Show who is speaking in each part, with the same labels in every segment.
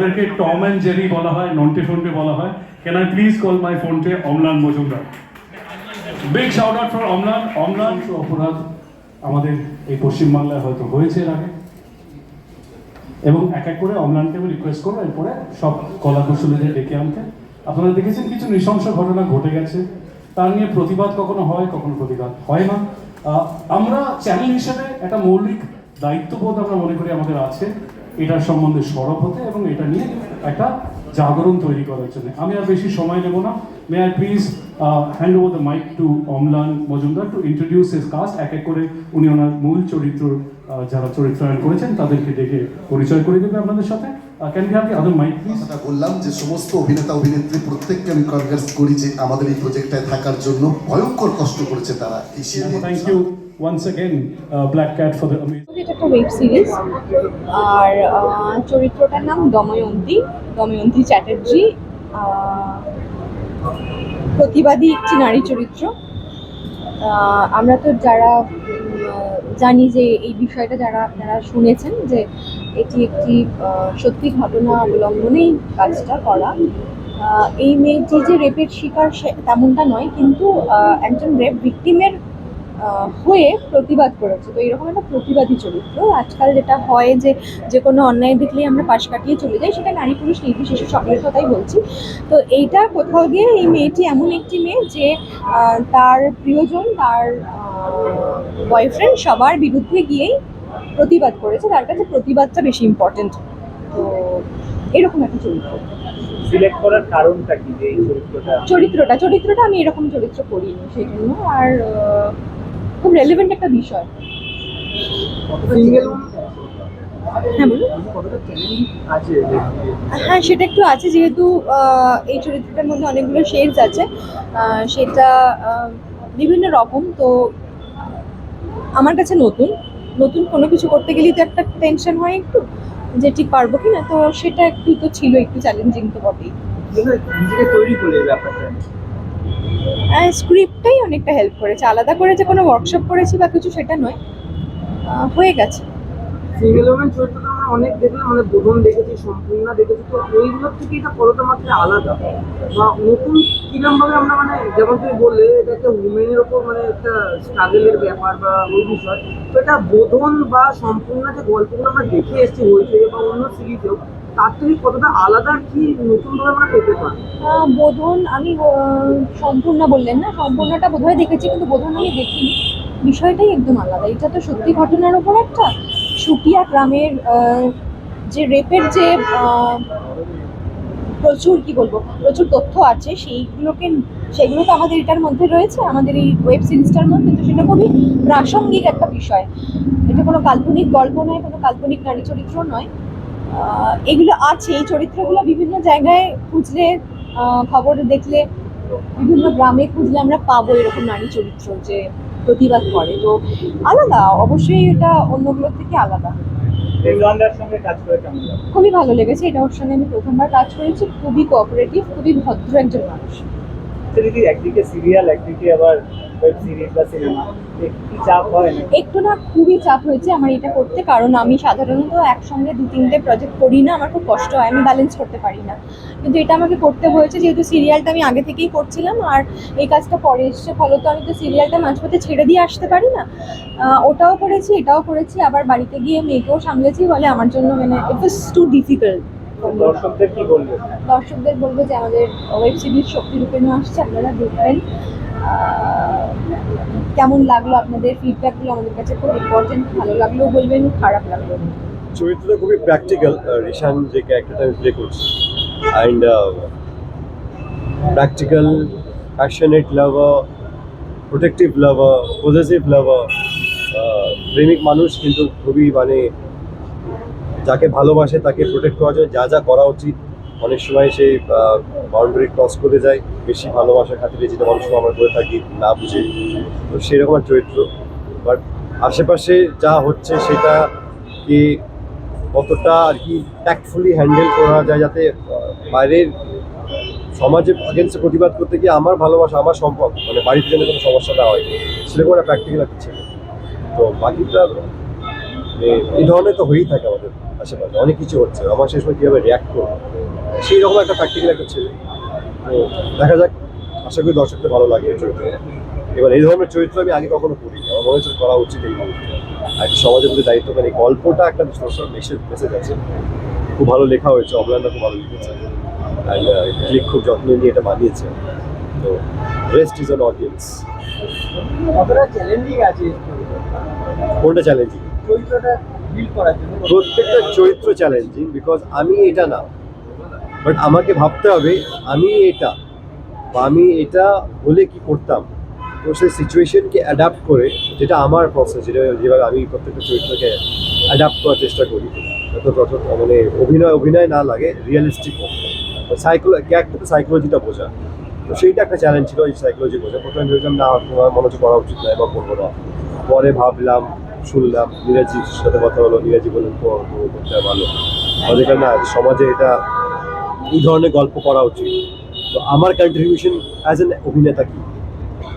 Speaker 1: আমাদেরকে Tom and Jerry বলা হয় নন্টে ফন্টে বলা হয়। Can I please call my ফোনটে Amlan Majumdar big shout out for Amlan Amlan অপরাধ আমাদের এই পশ্চিমবাংলায় হয়তো হয়েছে এর আগে। এবং এক এক করে অমলানকে আমি রিকোয়েস্ট করব, এরপরে সব কলা কুশলীদের ডেকে আনতে। আপনারা দেখেছেন কিছু নৃশংস ঘটনা ঘটে গেছে। তার নিয়ে প্রতিবাদ কখনো হয়, কখনো প্রতিবাদ হয় না। আমরা চ্যানেল হিসেবে একটা মৌলিক দায়িত্ববোধ আমরা মনে করি আমাদের আছে। এটার সম্বন্ধে সরব হতে এবং এটা নিয়ে একটা জাগরণ তৈরি করার জন্য। আমি আর বেশি সময় নেব না। May I please hand over the mic to Amlan Majumdar to introduce his cast এক এক করে উনি ওনার মূল চরিত্র যারা চরিত্রায়ন করেছেন তাদেরকে দেখে পরিচয় করে দেবে আপনাদের সাথে। Can we have the other mic please
Speaker 2: বললাম যে সমস্ত অভিনেতা অভিনেত্রী প্রত্যেককে আমি কনগ্রেস করি যে আমাদের এই প্রজেক্টটায় থাকার জন্য ভয়ঙ্কর কষ্ট করেছে তারা। এই
Speaker 1: thank you once again Black Cat for the
Speaker 3: এটা একটা ওয়েব সিরিজ আর চরিত্রটার নাম দময়ন্তী। দময়ন্তী চ্যাটার্জি প্রতিবাদী একটি নারী চরিত্র। আমরা তো যারা জানি যে এই বিষয়টা যারা আপনারা শুনেছেন যে এটি একটি সত্যি ঘটনা অবলম্বনেই কাজটা করা। এই মেয়েটি যে রেপের শিকার সে- তেমনটা নয়, কিন্তু একজন রেপ ভিকটিমের হয়ে প্রতিবাদ করেছে। তো এরকম একটা প্রতিবাদী চরিত্র। আজকাল যেটা হয় যে যে কোনো অন্যায় দেখলেই আমরা পাশ কাটিয়ে চলে যাই সেটা নারী পুরুষ নির্বিশেষে সকলের কথাই বলছি। তো এইটা কোথাও গিয়ে এই মেয়েটি এমন একটি মেয়ে যে তার প্রিয়জন তার বয়ফ্রেন্ড সবার বিরুদ্ধে গিয়েই প্রতিবাদ করেছে। তার কাছে প্রতিবাদটা বেশি ইম্পর্টেন্ট তো এরকম একটা চরিত্র।
Speaker 4: সিলেক্ট করার কারণটা কি যে চরিত্রটা?
Speaker 3: চরিত্রটা চরিত্রটা আমি এরকম চরিত্র করিনি সেই জন্য। আর খুব রেলিভেন্ট একটা বিষয়। হ্যাঁ হ্যাঁ সেটা একটু আছে যেহেতু এই চরিত্রটার মধ্যে অনেকগুলো শেডস আছে। সেটা বিভিন্ন রকম তো আমার কাছে নতুন। নতুন কোনো কিছু করতে গেলেই তো একটা টেনশন হয় একটু যে ঠিক পারব কি না? তো সেটা একটু তো ছিল একটু চ্যালেঞ্জিং তো বটেই।
Speaker 4: তৈরি ব্যাপারটা।
Speaker 3: স্ক্রিপ্টটাই অনেকটা হেল্প করেছে। আলাদা করে যে কোনো ওয়ার্কশপ করেছি বা কিছু, সেটা নয়। হয়ে গেছে।
Speaker 4: সিঙ্গেল ওম্যান চরিত্রটা আমরা অনেক দেখলাম মানে বোধন দেখেছি, সম্পূর্ণ দেখেছি, তো ওইগুলোর থেকে এটা কতটা মাত্রায় আলাদা? বা নতুন কিরম ভাবে আমরা মানে যেমন তুমি বললে, এটা একটা উমেনের ওপর মানে একটা স্ট্রাগলের ব্যাপার বা ওই বিষয়। তো এটা বোধন বা সম্পূর্ণ যে গল্পগুলো আমরা দেখে এসেছি হয়েছে বা অন্য সিরিজেও তার থেকে কতটা আলাদা কি নতুন ভাবে আমরা পেতে পারি?
Speaker 3: বোধন, আমি সম্পূর্ণ বললেন না, সম্পূর্ণটা বোধহয় দেখেছি, কিন্তু বোধন আমি দেখিনি। বিষয়টাই একদম আলাদা। এটা তো সত্যি ঘটনার ওপর একটা সুকিয়া গ্রামের যে রেপের যে প্রচুর, কি বলব, প্রচুর তথ্য আছে, সেইগুলোকে সেগুলো তো আমাদের এটার মধ্যে রয়েছে, আমাদের এই ওয়েব সিরিজটার মধ্যে, তো সেটা খুবই প্রাসঙ্গিক একটা বিষয়। এটা কোনো কাল্পনিক গল্প নয়, কোনো কাল্পনিক নারী চরিত্র নয়। এগুলো আছে এই চরিত্রগুলো বিভিন্ন জায়গায় খুঁজলে খবর দেখলে বিভিন্ন গ্রামে খুঁজলে আমরা পাবো এরকম নারী চরিত্র যে প্রতিবাদ করে। তো আলাদা অবশ্যই এটা অন্যগুলোর থেকে আলাদা। খুবই ভালো লেগেছে এটা ওর সঙ্গে আমি প্রথমবার কাজ করেছি খুবই কোঅপারেটিভ খুবই ভদ্র একজন মানুষ।
Speaker 4: একদিকে সিরিয়াল একদিকে আবার ওয়েব সিরিজ বা সিনেমা কি চাপ হয় না
Speaker 3: একটু না খুবই চাপ হয়েছে আমার এটা করতে, কারণ আমি সাধারণত একসঙ্গে দু তিনটে প্রজেক্ট করি না, আমার খুব কষ্ট হয়, আমি ব্যালেন্স করতে পারি না। কিন্তু এটা আমাকে করতে হয়েছে, যেহেতু সিরিয়ালটা আমি আগে থেকেই করছিলাম, আর এই কাজটা পরে এসছে, ফলত আমি তো সিরিয়ালটা মাঝপথে ছেড়ে দিয়ে আসতে পারি না। ওটাও করেছি, এটাও করেছি, আবার বাড়িতে গিয়ে মেয়েকেও সামলেছি বলে আমার জন্য মানে ইট ওয়াজ টু ডিফিকাল্ট
Speaker 4: দর্শকদের কি বলবে
Speaker 3: দর্শকদের বলব যে আমাদের ওয়েব সিরিজ শক্তি রূপেণও আসছে আপনারা দেখবেন। কেমন লাগল আপনাদের ফিডব্যাকগুলো আমাদের কাছে খুব ইম্পর্টেন্ট ভালো লাগলেও বলবেন খারাপ লাগলেও।
Speaker 5: চরিত্রটা খুবই প্র্যাকটিক্যাল রিশান যে ক্যারেক্টারটা আমি প্লে করছি। And practical passionate lover protective lover positive lover প্রেমিক মানুষ কিন্তু খুবই মানে যাকে ভালোবাসে তাকে প্রোটেক্ট করার জন্য যা যা করা উচিত। অনেক সময় সেই বাউন্ডারি ক্রস করে যায়। বেশি ভালোবাসার খাতিরে যেটা অনেক সময় আমরা করে থাকি, না বুঝে। তো সেরকম চরিত্র। বাট আশেপাশে যা হচ্ছে সেটা কি কতটা আর কি ট্যাক্টফুলি হ্যান্ডেল করা যায় যাতে বাইরের সমাজে আগেন্সে প্রতিবাদ করতে গিয়ে আমার ভালোবাসা, আমার সম্পদ মানে বাড়িতে যেন কোনো সমস্যা না হয়, সেরকম একটা প্র্যাকটিক্যাল একটা ছিল। তো বাকিটা মানে এই ধরনের তো হয়েই থাকে আমাদের। আশেপাশে। অনেক কিছু হচ্ছে। আমার সেই সময় কীভাবে রিয়াক্ট করব? সেই রকম একটা প্র্যাকটিক্যাল একটা ছেলে। তো দেখা যাক। আশা করি দর্শকদের ভালো লাগে এই চরিত্র। এবার এই ধরনের চরিত্র আমি আগে কখনো করিনি। আমার মনে হচ্ছে করা উচিত এই আর সমাজের প্রতি দায়িত্ব মানে গল্পটা একটা মেসেজ মেসেজ আছে। খুব ভালো লেখা হয়েছে। অবলানটা খুব ভালো লিখেছে। অ্যান্ড ক্লিক খুব যত্ন নিয়ে এটা বানিয়েছে। তো রেস্ট ইজ অন অডিয়েন্স
Speaker 4: কতটা চ্যালেঞ্জিং আছে?
Speaker 5: কোনটা চ্যালেঞ্জিং
Speaker 4: চরিত্রটা
Speaker 5: প্রত্যেকটা চরিত্র চ্যালেঞ্জিং বিকজ আমি এটা না। বাট আমাকে ভাবতে হবে, আমি এটা বা আমি এটা হলে কি করতাম? তো সেই সিচুয়েশনকে অ্যাডাপ্ট করে, যেটা আমার প্রসেস যেটা যেভাবে আমি প্রত্যেকটা চরিত্রকে অ্যাডাপ্ট করার চেষ্টা করি। যত মানে অভিনয় অভিনয় না লাগে রিয়েলিস্টিক সাইকোলো ক্যারেক্টার সাইকোলজিটা বোঝা। তো সেইটা একটা চ্যালেঞ্জ ছিল, এই সাইকোলজি বোঝা। প্রথমে ভেবেছিলাম, না, তোমার মনে হচ্ছে করা উচিত নয় বা করব না। পরে ভাবলাম শুনলাম নীরাজির সাথে কথা হলো নীরাজি বললেন "কর, করো, করতে ভালো। আমাদের না সমাজে এটা এই ধরনের গল্প করা উচিত। তো আমার কন্ট্রিবিউশন অ্যাজ এন অভিনেতা কি?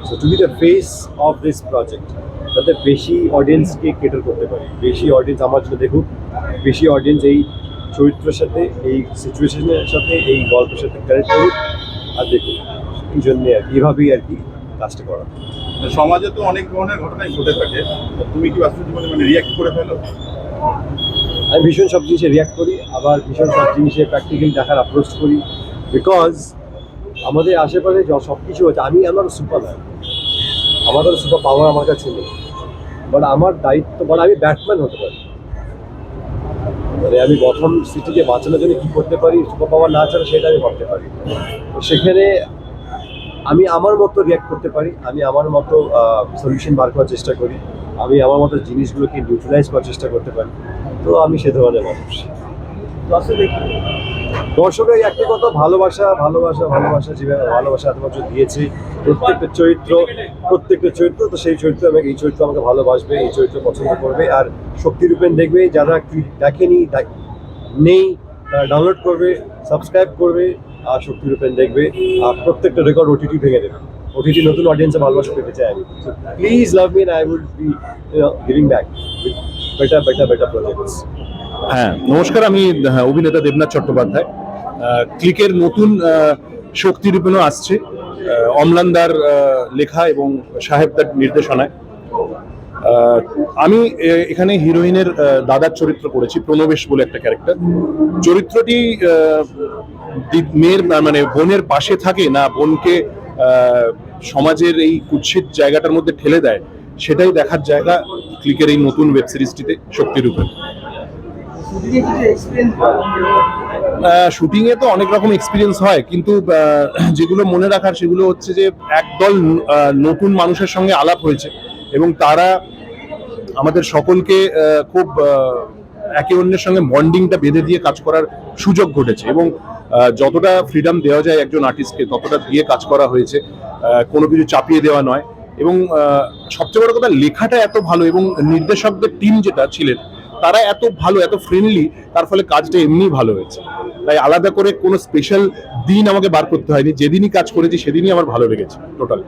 Speaker 5: So to be the face of this project যাতে বেশি অডিয়েন্সকে কেটার করতে পারি বেশি অডিয়েন্স আমার জন্য দেখুক বেশি অডিয়েন্স এই চরিত্রের সাথে এই সিচুয়েশনের সাথে এই গল্পের সাথে কানেক্ট করুক আর দেখুক। এই জন্যে আর কি এভাবেই আর কি কাজটা করা।
Speaker 6: সমাজে তো অনেক ধরনের ঘটনাই ঘটে থাকে। তুমি কি বাস্তব জীবনে মানে রিয়াক্ট করে ফেলো?
Speaker 5: আমি ভীষণ সব জিনিসে রিয়াক্ট করি, আবার ভীষণ সব জিনিসে প্র্যাকটিক্যালি দেখার অ্যাপ্রোচ করি। বিকজ আমাদের আশেপাশে সব কিছু হচ্ছে আমি আমার সুপারম্যান আমাদের সুপার পাওয়ার আমার কাছে নেই। বাট আমার দায়িত্ব মানে আমি ব্যাটম্যান হতে পারি। মানে আমি গঠন সিটিকে বাঁচানোর জন্য কী করতে পারি সুপার পাওয়ার না ছাড়া সেটা আমি ভাবতে পারি। তো সেখানে আমি আমার মতো রিয়াক্ট করতে পারি, আমি আমার মতো সলিউশন বার করার চেষ্টা করি, আমি আমার মতো জিনিসগুলোকে নিউট্রালাইজ করার চেষ্টা করতে পারি। তো আমি সে ধরনের মানুষ। দর্শকের একটি কথা, ভালোবাসা ভালোবাসা ভালোবাসা যেভাবে ভালোবাসা এত বছর দিয়েছি, প্রত্যেকটা চরিত্র প্রত্যেকটা চরিত্র, তো সেই চরিত্র আমাকে, এই চরিত্র আমাকে ভালোবাসবে, এই চরিত্র পছন্দ করবে, আর শক্তি রূপেন দেখবে, যারা কি দেখেনি, দেখ- নেই, তারা ডাউনলোড করবে সাবস্ক্রাইব করবে শক্তি রূপেন দেখবে আর প্রত্যেকটা রেকর্ড ওটিটি ভেঙে দেবে। ওটিটি নতুন অডিয়েন্সে ভালোবাসা পেতে চাই আমি। Please love me I would be giving back better better better projects
Speaker 7: হ্যাঁ নমস্কার আমি হ্যাঁ, অভিনেতা দেবনাথ চট্টোপাধ্যায়। ক্লিকের নতুন শক্তি রূপেণও আসছে অম্লানদার লেখা এবং সাহেবদার নির্দেশনায়। আমি এখানে হিরোইনের দাদার চরিত্র করেছি, প্রণবেশ বলে একটা ক্যারেক্টার। চরিত্রটি মেয়ের মানে বোনের পাশে থাকে না, বোনকে সমাজের এই কুৎসিত জায়গাটার মধ্যে ঠেলে দেয়, সেটাই দেখার জায়গা ক্লিকের এই নতুন ওয়েব সিরিজটিতে শক্তিরূপে।
Speaker 4: শুটিংয়ে
Speaker 7: তো অনেক রকম এক্সপিরিয়েন্স হয়, কিন্তু যেগুলো মনে রাখার সেগুলো হচ্ছে যে, একদল নতুন মানুষের সঙ্গে আলাপ হয়েছে। এবং তারা আমাদের সকলকে খুব একে অন্যের সঙ্গে বন্ডিংটা বেঁধে দিয়ে কাজ করার সুযোগ ঘটেছে এবং যতটা ফ্রিডম দেওয়া যায় একজন আর্টিস্টকে ততটা দিয়ে কাজ করা হয়েছে। কোনো কিছু চাপিয়ে দেওয়া নয়। এবং সবচেয়ে বড় কথা, লেখাটা এত ভালো এবং নির্দেশকদের টিম যেটা ছিলেন, তারা এত ভালো, এত ফ্রেন্ডলি তার ফলে কাজটা এমনিই ভালো হয়েছে। তাই আলাদা করে কোনো স্পেশাল দিন আমাকে বার করতে হয়নি। যেদিনই কাজ করেছি, সেদিনই আমার ভালো লেগেছে টোটাল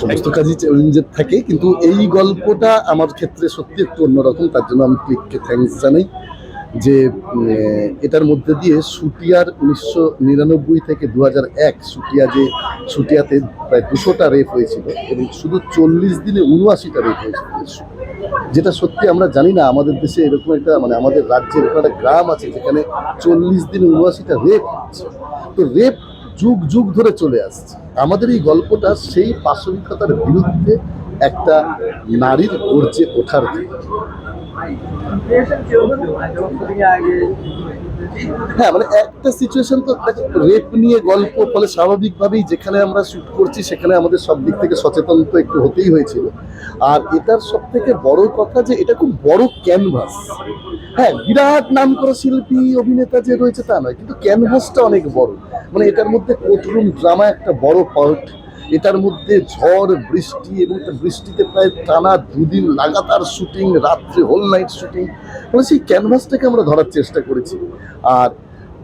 Speaker 2: সমস্ত কাজই চ্যালেঞ্জের থাকে, কিন্তু এই গল্পটা আমার ক্ষেত্রে সত্যি একটু অন্যরকম, তার জন্য আমি ক্লিককে থ্যাঙ্কস জানাই যে এটার মধ্যে দিয়ে সুটিয়ার উনিশশো নিরানব্বই থেকে দু এক সুটিয়া যে, সুটিয়াতে প্রায় দুশোটা রেপ হয়েছিল এবং শুধু চল্লিশ দিনে উনআশিটা রেপ হয়েছিল যেটা সত্যি আমরা জানি না, আমাদের দেশে এরকম একটা মানে আমাদের রাজ্যের একটা গ্রাম আছে যেখানে চল্লিশ দিনে উনআশিটা রেপ হচ্ছে। তো রেপ যুগ যুগ ধরে চলে আসছে। আমাদের এই গল্পটা সেই পাশবিকতার বিরুদ্ধে একটা নারীর গর্জে ওঠার হ্যাঁ মানে একটা সিচুয়েশন তো রেপ নিয়ে গল্প, ফলে স্বাভাবিকভাবেই যেখানে আমরা শুট করছি, সেখানে আমাদের সব দিক থেকে সচেতন তো একটু হতেই হয়েছিল। আর এটার সব থেকে বড় কথা যে, এটা খুব বড় ক্যানভাস হ্যাঁ বিরাট নাম করা শিল্পী, অভিনেতা যে রয়েছে তা নয়, কিন্তু ক্যানভাসটা অনেক বড়। মানে এটার মধ্যে কোর্টরুম ড্রামা একটা বড় পার্ট এটার মধ্যে ঝড়, বৃষ্টি এবং বৃষ্টিতে প্রায় টানা দুদিন লাগাতার শুটিং, রাত্রে হোল নাইট শুটিং মানে সেই ক্যানভাসটাকে আমরা ধরার চেষ্টা করেছি। আর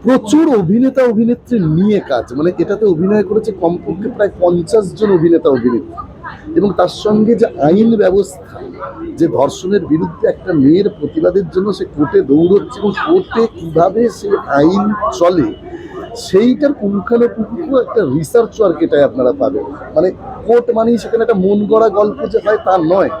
Speaker 2: প্রচুর অভিনেতা, অভিনেত্রী নিয়ে কাজ। মানে এটাতে অভিনয় করেছে কমপক্ষে প্রায় পঞ্চাশ জন অভিনেতা, অভিনেত্রী। এবং তার সঙ্গে যে আইন ব্যবস্থা, যে ধর্ষণের বিরুদ্ধে একটা মেয়ের প্রতিবাদের জন্য সে কোর্টে দৌড়চ্ছে এবং কোর্টে কীভাবে সেই আইন চলে সেইটার পুঙ্খানুপুঙ্খ একটা রিসার্চ ওয়ার্ক এটাই আপনারা পাবেন। মানে কোর্ট মানেই সেখানে একটা মন গড়া গল্প যে হয় তা নয়।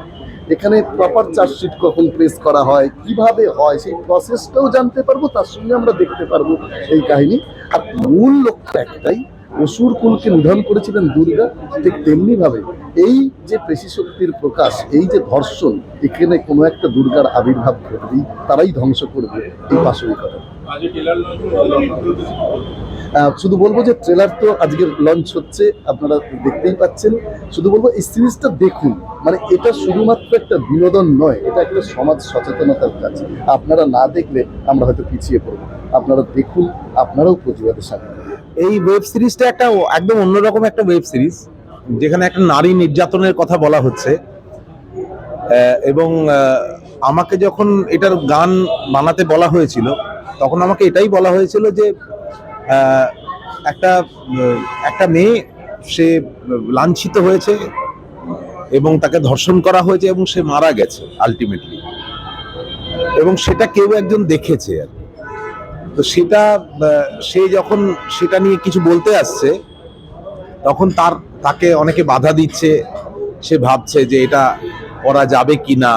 Speaker 2: এখানে প্রপার চার্জশিট কখন প্রেস করা হয়, কীভাবে হয়, সেই প্রসেসটাও জানতে পারব, তার সঙ্গে আমরা দেখতে পারব এই কাহিনী। আর মূল লক্ষ্য একটাই অসুর কুলকে নিধন করেছিলেন দুর্গা, ঠিক তেমনি ভাবে এই যে পেশি শক্তির প্রকাশ, এই যে ধর্ষণ, এখানে কোনো একটা দুর্গার আবির্ভাব ঘটবেই, তারাই ধ্বংস করবে এই
Speaker 6: আজ
Speaker 2: শুধু বলব যে ট্রেলার তো আজকের লঞ্চ হচ্ছে, আপনারা দেখতেই পাচ্ছেন। শুধু বলব এই সিরিজটা দেখুন মানে এটা শুধুমাত্র একটা বিনোদন নয়, এটা একটা সমাজ সচেতনতার কাজ। আপনারা না দেখলে আমরা হয়তো পিছিয়ে পড়ব। আপনারা দেখুন, আপনারাও প্রতিবাদের সামনে
Speaker 8: এই ওয়েব সিরিজটা একটা একদম অন্যরকম একটা ওয়েব সিরিজ যেখানে একটা নারী নির্যাতনের কথা বলা হচ্ছে এবং আমাকে যখন এটার গান বানাতে বলা হয়েছিল, তখন আমাকে এটাই বলা হয়েছিল যে একটা একটা মেয়ে, সে লাঞ্ছিত হয়েছে এবং তাকে ধর্ষণ করা হয়েছে এবং সে মারা গেছে আলটিমেটলি এবং সেটা কেউ একজন দেখেছে আর কি। তো সেটা সে যখন সেটা নিয়ে কিছু বলতে আসছে, তখন তার, তাকে অনেকে বাধা দিচ্ছে। সে ভাবছে যে এটা করা যাবে কি না।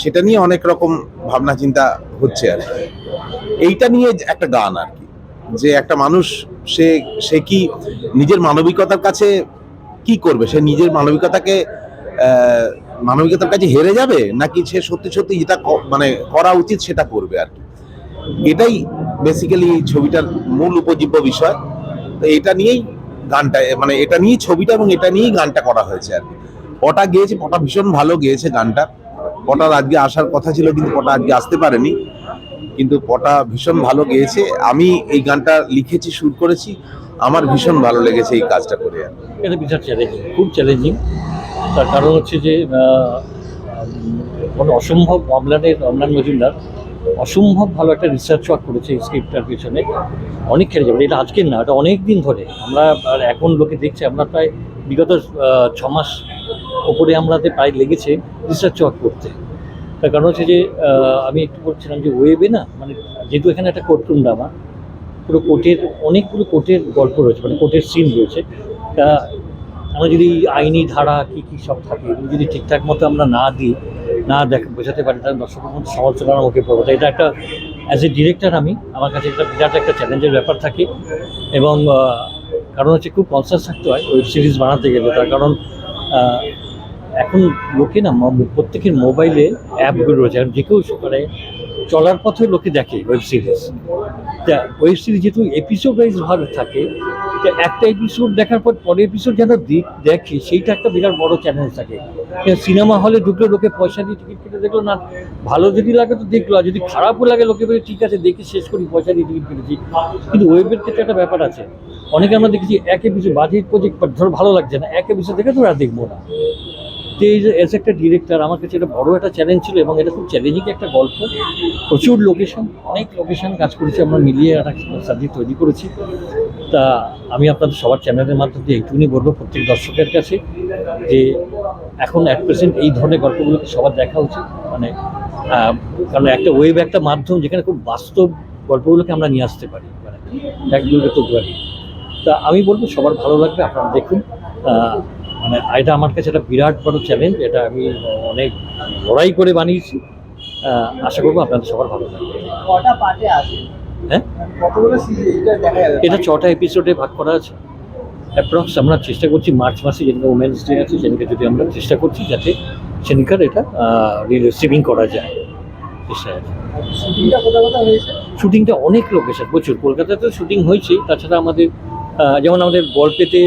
Speaker 8: সেটা নিয়ে অনেক রকম ভাবনা চিন্তা হচ্ছে আর এইটা নিয়ে একটা গান আর কি, যে একটা মানুষ, সে সে কি নিজের মানবিকতার কাছে কি করবে? সে নিজের মানবিকতাকে মানবিকতার কাছে হেরে যাবে? নাকি সে সত্যি সত্যি যেটা মানে করা উচিত সেটা করবে আর কি? এটাই বেসিক্যালি ছবিটার মূল উপজীব্য বিষয়। তো এটা নিয়েই গানটা মানে এটা নিয়েই ছবিটা এবং এটা নিয়েই গানটা করা হয়েছে আর কি। পটা গিয়েছে পটা ভীষণ ভালো গেয়েছে গানটা। পটার আজকে আসার কথা ছিল, কিন্তু পটা আজকে আসতে পারেনি। কিন্তু পটা ভীষণ ভালো গেয়েছে। আমি এই গানটা লিখেছি, শুট করেছি। আমার ভীষণ ভালো লেগেছে এই কাজটা করে
Speaker 9: এটা বিশাল চ্যালেঞ্জিং খুব চ্যালেঞ্জিং তার কারণ হচ্ছে যে মানে অসম্ভব অমলানের অমলান মজুমদার অসম্ভব ভালো একটা রিসার্চ ওয়ার্ক করেছে এই স্ক্রিপ্টটার পিছনে। অনেক খেলে যাবে এটা আজকের না, এটা অনেক দিন ধরে। আমরা আর এখন লোকে দেখছে, আমরা প্রায় বিগত ছ মাস ওপরে আমাদের প্রায় লেগেছে রিসার্চ ওয়ার্ক করতে। তার কারণ হচ্ছে যে আমি একটু বলছিলাম যে ওয়েবে না মানে যেহেতু এখানে একটা কোর্টরুম ড্রামা পুরো কোর্টের অনেকগুলো কোর্টের গল্প রয়েছে মানে কোর্টের সিন রয়েছে। তা আমরা যদি আইনি ধারা কী কী সব থাকে যদি ঠিকঠাক মতো আমরা না দিই না দেখ, বোঝাতে পারি না দর্শকের মধ্যে সমালোচনার মুখে পড়ব। তাই এটা একটা অ্যাজ এ ডিরেক্টর আমি, আমার কাছে একটা বিরাট একটা চ্যালেঞ্জের ব্যাপার থাকে। এবং কারণ হচ্ছে খুব কনসাস থাকতে হয় ওয়েব সিরিজ বানাতে গেলে। তার কারণ এখন লোকে না, প্রত্যেকের মোবাইলে অ্যাপগুলো রয়েছে, এখন যে কেউ মানে চলার পথে লোকে দেখে ওয়েব সিরিজ তা ওয়েব সিরিজ যেহেতু এপিসোড ওয়াইজ ভাবে থাকে, তা একটা এপিসোড দেখার পর পরের এপিসোড যেন দেখ- সেইটা একটা বিরাট বড় চ্যালেঞ্জ থাকে। সিনেমা হলে ঢুকলে, লোকে পয়সা দিয়ে টিকিট কেটে দেখল, না, ভালো যদি লাগে তো দেখল, আর যদি খারাপও লাগে, লোকে বলে, ঠিক আছে, দেখে শেষ করি, পয়সা দিয়ে টিকিট কেটেছি। কিন্তু ওয়েবের ক্ষেত্রে একটা ব্যাপার আছে। অনেকে আমরা দেখেছি, এক এপিসোড বাজেট প্রজেক্ট ধরো ভালো লাগছে না, এক এপিসোড দেখে তো আর দেখব না। যে এজ একটা ডিরেক্টর আমার কাছে এটা বড় একটা চ্যালেঞ্জ ছিল এবং এটা খুব চ্যালেঞ্জিং একটা গল্প। প্রচুর লোকেশন অনেক লোকেশন কাজ করেছি, আমরা মিলিয়ে একটা সাবজেক্ট তৈরি করেছি। তা আমি আপনাদের সবার চ্যানেলের মাধ্যমে দিয়ে এইটুকুনি বলব প্রত্যেক দর্শকের কাছে যে এখন অ্যাট প্রেজেন্ট এই ধরনের গল্পগুলোকে সবার দেখা উচিত। মানে কারণ একটা ওয়েব একটা মাধ্যম যেখানে খুব বাস্তব গল্পগুলোকে আমরা নিয়ে আসতে পারি। মানে এক দুর্গে তুলতে পারি তা আমি বলব সবার ভালো লাগবে, আপনারা দেখুন। মানে এটা আমার কাছে একটা বিরাট বড় চ্যালেঞ্জ এটা আমি অনেক লড়াই করে বানিয়েছি। আশা করব আপনাদের সবার ভালো লাগবে
Speaker 4: আছে?
Speaker 9: হ্যাঁ?
Speaker 4: এটা
Speaker 9: ছটা এপিসোডে ভাগ করা আছে। অ্যাপ্রক্স আমরা চেষ্টা করছি মার্চ মাসে যেদিকে উমেন্স ডে আছে সেদিকে যদি আমরা চেষ্টা করছি যাতে সেদিনকার এটা রিসিভিং করা যায়। চেষ্টা আছে।
Speaker 4: শুটিংটা
Speaker 9: অনেক লোকেশন প্রচুর। কলকাতাতেও শুটিং হয়েছে তাছাড়া আমাদের যেমন আমাদের গল্পেতে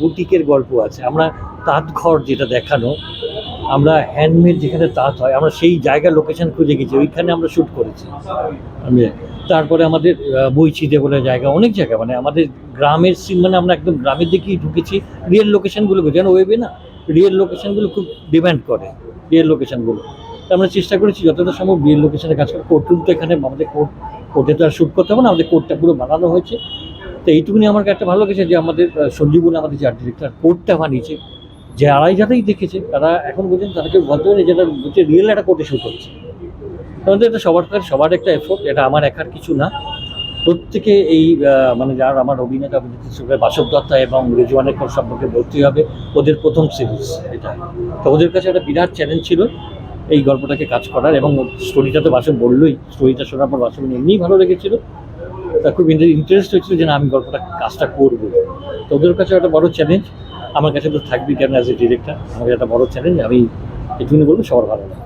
Speaker 9: বুটিকের গল্প আছে। আমরা তাঁত ঘর যেটা দেখানো, আমরা হ্যান্ডমেড যেখানে তাঁত হয়, আমরা সেই জায়গা লোকেশন খুঁজে গেছি, ওইখানে আমরা শ্যুট করেছি। তারপরে আমাদের বইচিতে বলে জায়গা, অনেক জায়গা মানে আমাদের গ্রামের সিন মানে আমরা একদম গ্রামের দিকেই ঢুকেছি। রিয়েল লোকেশনগুলো যেন ওয়েবে না রিয়েল লোকেশানগুলো খুব ডিমান্ড করে রিয়েল লোকেশানগুলো তা আমরা চেষ্টা করেছি, যতটা সম্ভব রিয়েল লোকেশনে কাজ করে। কোর্টরুম তো এখানে আমাদের কোর্ট কোর্টে তো আর শ্যুট করতে হবে না, আমাদের কোর্টটা পুরো বানানো হয়েছে। তো এইটুকুনি আমার একটা ভালো লেগেছে যে আমাদের সঞ্জীবন আমাদের যে আর্ট ডিরেক্টর কোর্টটা বানিয়েছে যারাই যারাই দেখেছে, তারা এখন বলছেন তাদেরকে বলতে পারে যেটা হচ্ছে রিয়েল একটা কোর্টে শুট হচ্ছে কারণ এটা সবার সবার একটা এফোর্ট এটা আমার একার কিছু না। প্রত্যেকে এই মানে যার আমার অভিনেতা অভিনেত্রী বাসব দত্তা এবং রেজওয়ানের কোর সম্পর্কে ভর্তি হবে, ওদের প্রথম সিরিজ এটা। তো ওদের কাছে একটা বিরাট চ্যালেঞ্জ ছিল এই গল্পটাকে কাজ করার এবং স্টোরিটা তো বাসব বললোই স্টোরিটা শোনার পর বাসব এমনিই ভালো লেগেছিল। তার খুব ইন্টারেস্ট হয়েছিল যে আমি গল্পটা, কাজটা করব। তো ওদের কাছে একটা বড় চ্যালেঞ্জ আমার কাছে তো থাকবে কেন অ্যাজ এ ডিরেক্টর আমার একটা বড় চ্যালেঞ্জ আমি এই জন্য বলব সবার ভালো লাগে।